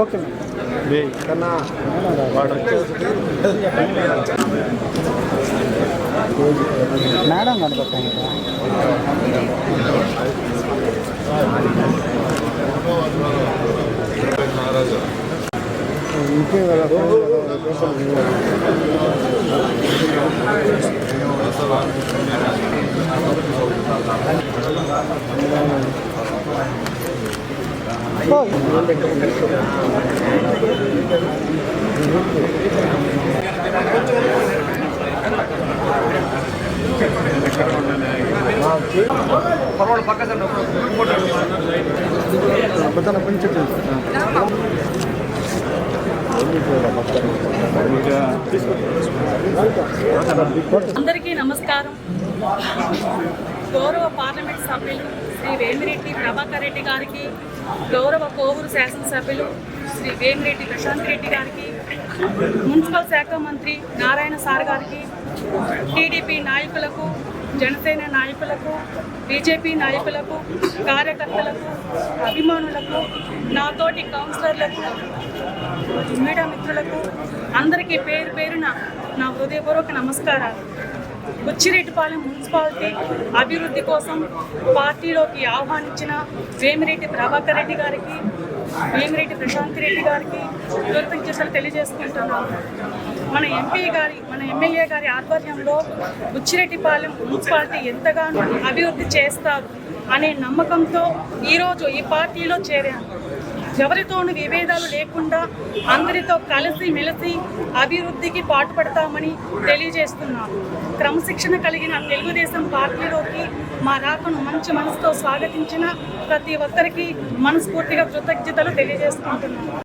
Okay కన్నా water madam కనపడతాను ఇంకే పెద్దన కొంచెం అందరికీ నమస్కారం. గౌరవ పార్లమెంట్ సభ్యులు శ్రీ వేమిరెడ్డి ప్రభాకర్ రెడ్డి గారికి గౌరవ కోవూరు శాసనసభ్యులు శ్రీ వేమిరెడ్డి ప్రశాంత్ రెడ్డి గారికి మున్సిపల్ శాఖ మంత్రి నారాయణ సార్ గారికి టీడీపీ నాయకులకు జనసేన నాయకులకు బీజేపీ నాయకులకు కార్యకర్తలకు అభిమానులకు నాతోటి కౌన్సిలర్లకు మీడియా మిత్రులకు అందరికీ పేరు పేరున నా హృదయపూర్వక నమస్కారాలు. బుచ్చిరెడ్డిపాలెం మున్సిపాలిటీ అభివృద్ధి కోసం పార్టీలోకి ఆహ్వానించిన వేమిరెడ్డి ప్రభాకర్ రెడ్డి గారికి వేమిరెడ్డి ప్రశాంత్ రెడ్డి గారికి కృతజ్ఞతలు తెలియజేసుకుంటున్నాను మన ఎంపీ గారి మన ఎమ్మెల్యే గారి ఆధ్వర్యంలో బుచ్చిరెడ్డిపాలెం మున్సిపాలిటీ ఎంతగానో అభివృద్ధి చేస్తారు అనే నమ్మకంతో ఈరోజు ఈ పార్టీలో చేరాను ఎవరితోనూ విభేదాలు లేకుండా అందరితో కలిసి మెలిసి అభివృద్ధికి పాటుపడతామని తెలియజేస్తున్నాను క్రమశిక్షణ కలిగిన తెలుగుదేశం పార్టీలోకి మా రాకను మంచి మనసుతో స్వాగతించిన ప్రతి ఒక్కరికి మనస్ఫూర్తిగా కృతజ్ఞతలు తెలియజేసుకుంటున్నాను